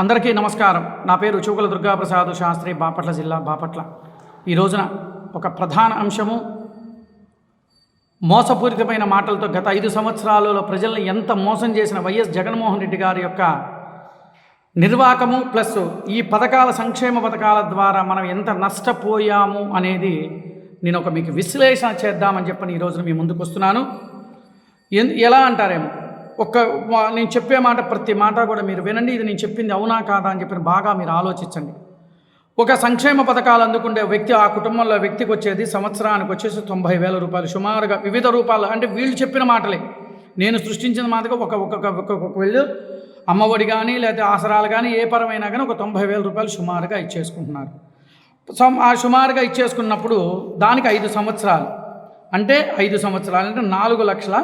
అందరికీ నమస్కారం. నా పేరు చూకుల దుర్గాప్రసాద్ శాస్త్రి బాపట్ల జిల్లా బాపట్ల. ఈ రోజున ఒక ప్రధాన అంశము మోసపూరితమైన మాటలతో గత ఐదు సంవత్సరాలలో ప్రజల్ని ఎంత మోసం చేసిన వైఎస్ జగన్మోహన్ రెడ్డి గారి యొక్క నిర్వాకము ప్లస్ ఈ పథకాల సంక్షేమ పథకాల ద్వారా మనం ఎంత నష్టపోయాము అనేది నేను ఒక మీకు విశ్లేషణ చేద్దామని చెప్పని ఈ రోజున మీ ముందుకు వస్తున్నాను ఎలా అంటారేమో? ఒక్క నేను చెప్పే మాట ప్రతి మాట కూడా మీరు వినండి. ఇది నేను చెప్పింది అవునా కాదా అని చెప్పి బాగా మీరు ఆలోచించండి. ఒక సంక్షేమ పథకాలు అందుకుంటే వ్యక్తి ఆ కుటుంబంలో వ్యక్తికి వచ్చేది సంవత్సరానికి వచ్చేసి తొంభై వేల రూపాయలు. సుమారుగా వివిధ రూపాయలు అంటే వీళ్ళు చెప్పిన మాటలే. నేను సృష్టించిన మాటగా ఒక ఒక్కొక్క ఒక్కొక్క వీళ్ళు అమ్మఒడి కానీ లేకపోతే ఆసరాలు కానీ ఏ పరమైనా కానీ ఒక తొంభై వేల రూపాయలు సుమారుగా ఇచ్చేసుకుంటున్నారు. ఆ సుమారుగా ఇచ్చేసుకున్నప్పుడు దానికి ఐదు సంవత్సరాలు. అంటే ఐదు సంవత్సరాలు అంటే నాలుగు లక్షల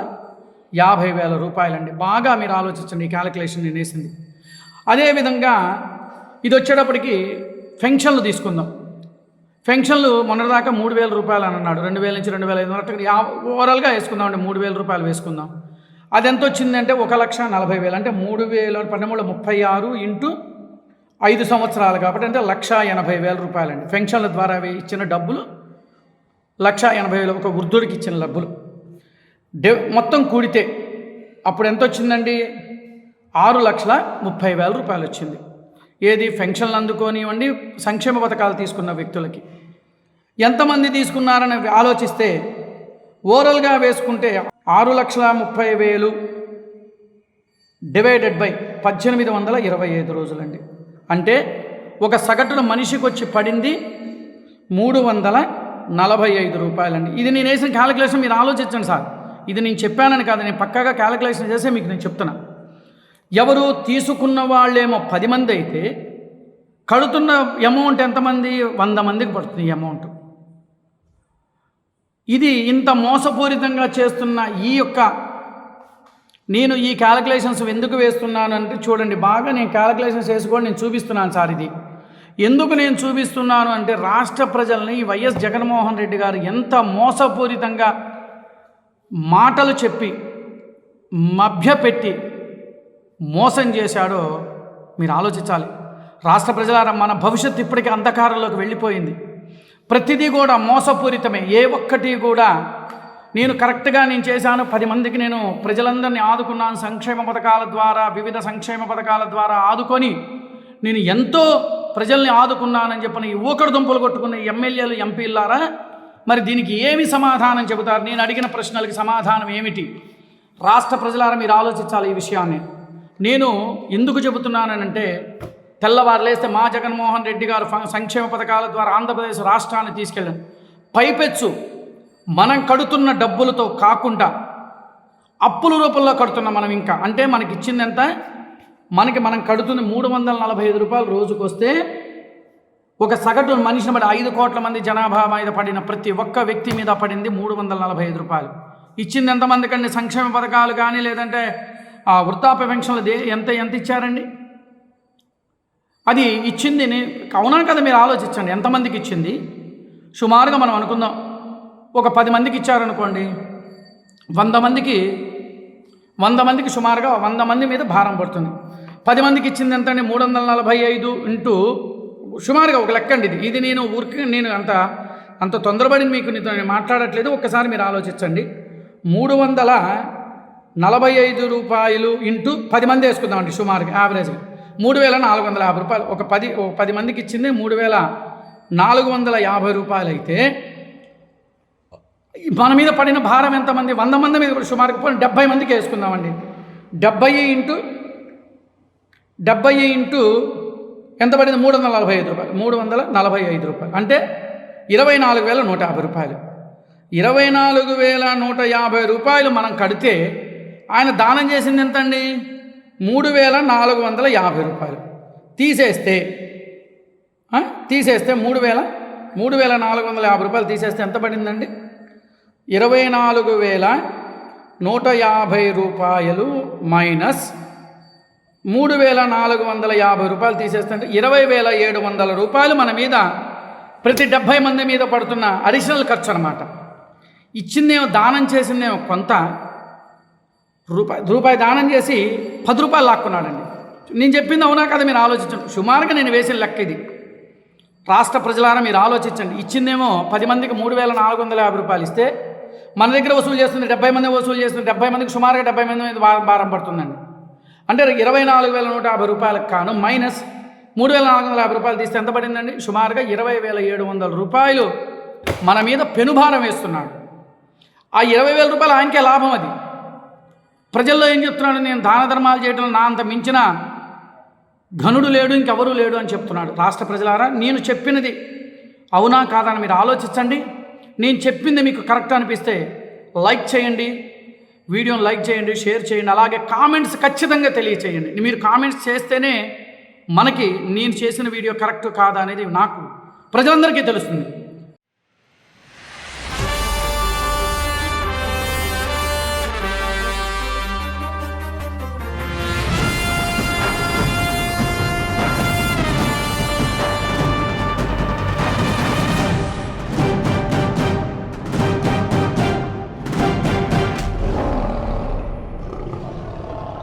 యాభై వేల రూపాయలండి. బాగా మీరు ఆలోచించండి ఈ క్యాలిక్యులేషన్ నేను వేసింది. అదేవిధంగా ఇది వచ్చేటప్పటికి పెన్షన్లు తీసుకుందాం. పెన్షన్లు మొన్నటిదాకా మూడు వేల రూపాయలు అని అన్నాడు. రెండు వేల నుంచి రెండు వేల ఐదు వందల యా ఓవరాల్గా వేసుకుందాం అండి మూడు వేల రూపాయలు వేసుకుందాం. అది ఎంత వచ్చిందంటే ఒక లక్ష నలభై వేలు. అంటే మూడు వేల పన్నెండు ముప్పై ఆరు ఇంటూ ఐదు సంవత్సరాలు కాబట్టి అంటే లక్ష ఎనభై వేల రూపాయలండి. పెన్షన్ల ద్వారా ఇచ్చిన డబ్బులు లక్ష ఎనభై వేలు ఒక వృద్ధుడికి ఇచ్చిన డబ్బులు. డె మొత్తం కూడితే అప్పుడు ఎంత వచ్చిందండి ఆరు లక్షల ముప్పై వేల రూపాయలు వచ్చింది. ఏది పెన్షన్లు అందుకోనివ్వండి సంక్షేమ పథకాలు తీసుకున్న వ్యక్తులకి. ఎంతమంది తీసుకున్నారని ఆలోచిస్తే ఓవరాల్గా వేసుకుంటే ఆరు లక్షల ముప్పై వేలు డివైడెడ్ బై పద్దెనిమిది వందల ఇరవై ఐదు రోజులండి. అంటే ఒక సగటున మనిషికి వచ్చి పడింది మూడు వందల నలభై ఐదు రూపాయలండి. ఇది నేను వేసిన క్యాలిక్యులేషన్ మీరు ఆలోచించండి సార్. ఇది నేను చెప్పానని కాదు నేను పక్కాగా క్యాలిక్యులేషన్ చేసే మీకు నేను చెప్తున్నా. ఎవరు తీసుకున్న వాళ్ళేమో పది మంది అయితే కడుతున్న అమౌంట్ ఎంతమంది? వంద మందికి పడుతుంది ఈ అమౌంట్ ఇది ఇంత మోసపూరితంగా చేస్తున్న ఈ యొక్క నేను ఈ క్యాలిక్యులేషన్స్ ఎందుకు వేస్తున్నాను అంటే చూడండి బాగా నేను క్యాలిక్యులేషన్స్ వేసుకొని నేను చూపిస్తున్నాను సార్ ఇది. ఎందుకు నేను చూపిస్తున్నాను అంటే రాష్ట్ర ప్రజల్ని వైఎస్ జగన్మోహన్ రెడ్డి గారు ఎంత మోసపూరితంగా మాటలు చెప్పి మభ్యపెట్టి మోసం చేశాడో మీరు ఆలోచించాలి. రాష్ట్ర ప్రజలారా మన భవిష్యత్తు ఇప్పటికీ అంధకారంలోకి వెళ్ళిపోయింది. ప్రతిదీ కూడా మోసపూరితమే. ఏ ఒక్కటి కూడా నేను కరెక్ట్గా నేను చేశాను పది మందికి నేను ప్రజలందరినీ ఆదుకున్నాను సంక్షేమ పథకాల ద్వారా వివిధ సంక్షేమ పథకాల ద్వారా ఆదుకొని నేను ఎంతో ప్రజల్ని ఆదుకున్నానని చెప్పిన ఈ ఊకడు దుంపలు కొట్టుకున్న ఎమ్మెల్యేలు ఎంపీలారా మరి దీనికి ఏమి సమాధానం చెబుతారు? నేను అడిగిన ప్రశ్నలకి సమాధానం ఏమిటి? రాష్ట్ర ప్రజలారా మీరు ఆలోచించాలి ఈ విషయాన్ని. నేను ఎందుకు చెబుతున్నానంటే తెల్లవారులేస్తే మా జగన్మోహన్ రెడ్డి గారు సంక్షేమ పథకాల ద్వారా ఆంధ్రప్రదేశ్ రాష్ట్రాన్ని తీసుకెళ్ళాను పైపెచ్చు. మనం కడుతున్న డబ్బులతో కాకుండా అప్పుల రూపంలో కడుతున్నాం మనం ఇంకా. అంటే మనకి ఇచ్చింది ఎంత? మనకి మనం కడుతుంది మూడు వందల నలభై ఐదు రూపాయలు రోజుకొస్తే ఒక సగటు మనిషిని బట్టి ఐదు కోట్ల మంది జనాభా మీద పడిన ప్రతి ఒక్క వ్యక్తి మీద పడింది మూడు వందల నలభై ఐదు రూపాయలు. ఇచ్చింది ఎంతమందికండి సంక్షేమ పథకాలు కానీ లేదంటే ఆ వృద్ధాప్య పెన్షన్లు ఎంత ఎంత ఇచ్చారండి? అది ఇచ్చింది అవునా కదా మీరు ఆలోచించండి. ఎంతమందికి ఇచ్చింది? సుమారుగా మనం అనుకుందాం. ఒక పది మందికి ఇచ్చారనుకోండి వంద మందికి వంద మందికి సుమారుగా వంద మంది మీద భారం పడుతుంది. పది మందికి ఇచ్చింది ఎంత అండి మూడు వందల నలభై ఐదు ఇంటూ సుమారుగా ఒక లెక్క అండి ఇది. ఇది నేను ఊరికి నేను అంత అంత తొందరపడి మీకు నేను మాట్లాడట్లేదు. ఒక్కసారి మీరు ఆలోచించండి. మూడు వందల నలభై ఐదు రూపాయలు ఇంటూ పది మంది వేసుకుందామండి సుమారుగా యావరేజ్గా. మూడు వేల నాలుగు వందల యాభై రూపాయలు. ఒక పది ఒక పది మందికి ఇచ్చింది మూడు వేల నాలుగు వందల యాభై రూపాయలు అయితే మన మీద పడిన భారం ఎంతమంది? వంద మంది మీద కూడా సుమారుగా పోనీ డెబ్బై మందికి వేసుకుందామండి. డెబ్బై ఇంటూ డెబ్బై ఇంటూ ఎంత పడింది? మూడు వందల నలభై ఐదు రూపాయలు. మూడు వందల నలభై ఐదు రూపాయలు. అంటే ఇరవై నాలుగు వేల నూట యాభై రూపాయలు. ఇరవై నాలుగు వేల నూట యాభై రూపాయలు మనం కడితే ఆయన దానం చేసింది ఎంతండి? మూడు వేల నాలుగు వందల యాభై రూపాయలు. తీసేస్తే తీసేస్తే మూడు వేల మూడు వేల నాలుగు వందల యాభై రూపాయలు తీసేస్తే ఎంత పడిందండి? ఇరవై నాలుగు వేల నూట యాభై రూపాయలు మైనస్ మూడు వేల నాలుగు వందల యాభై రూపాయలు తీసేస్తుంటే ఇరవై వేల ఏడు వందల రూపాయలు మన మీద ప్రతి డెబ్భై మంది మీద పడుతున్న అడిషనల్ ఖర్చు అనమాట ఇచ్చిందేమో దానం చేసిందేమో కొంత రూపాయి రూపాయి దానం చేసి పది రూపాయలు లాక్కున్నాడండి. నేను చెప్పింది అవునా కదా మీరు ఆలోచించండి. సుమారుగా నేను వేసిన లెక్క ఇది. రాష్ట్ర ప్రజలారా మీరు ఆలోచించండి. ఇచ్చిందేమో పది మందికి మూడు వేల నాలుగు వందల యాభై రూపాయలు ఇస్తే మన దగ్గర వసూలు చేస్తుంది డెబ్బై మంది వసూలు చేస్తుంది డెబ్బై మందికి సుమారుగా డెబ్బై మంది మీద భారం పడుతుందండి. అంటే ఇరవై నాలుగు వేల నూట యాభై రూపాయలకు కాను మైనస్ మూడు వేల నాలుగు వందల యాభై రూపాయలు తీస్తే ఎంత పడిందండి? సుమారుగా ఇరవై వేల ఏడు వందల రూపాయలు మన మీద పెనుభారం వేస్తున్నాడు. ఆ ఇరవై వేల రూపాయలు ఆయనకే లాభం అది. ప్రజల్లో ఏం చెప్తున్నాడు? నేను దాన ధర్మాలు చేయడం నా అంత మించిన ఘనుడు లేడు ఇంకెవరూ లేడు అని చెప్తున్నాడు. రాష్ట్ర ప్రజలారా నేను చెప్పినది అవునా కాదని మీరు ఆలోచించండి. నేను చెప్పింది మీకు కరెక్ట్ అనిపిస్తే లైక్ చేయండి. వీడియోని లైక్ చేయండి షేర్ చేయండి అలాగే కామెంట్స్ ఖచ్చితంగా తెలియచేయండి. మీరు కామెంట్స్ చేస్తేనే మనకి నేను చేసిన వీడియో కరెక్ట్ కాదా అనేది నాకు ప్రజలందరికీ తెలుస్తుంది.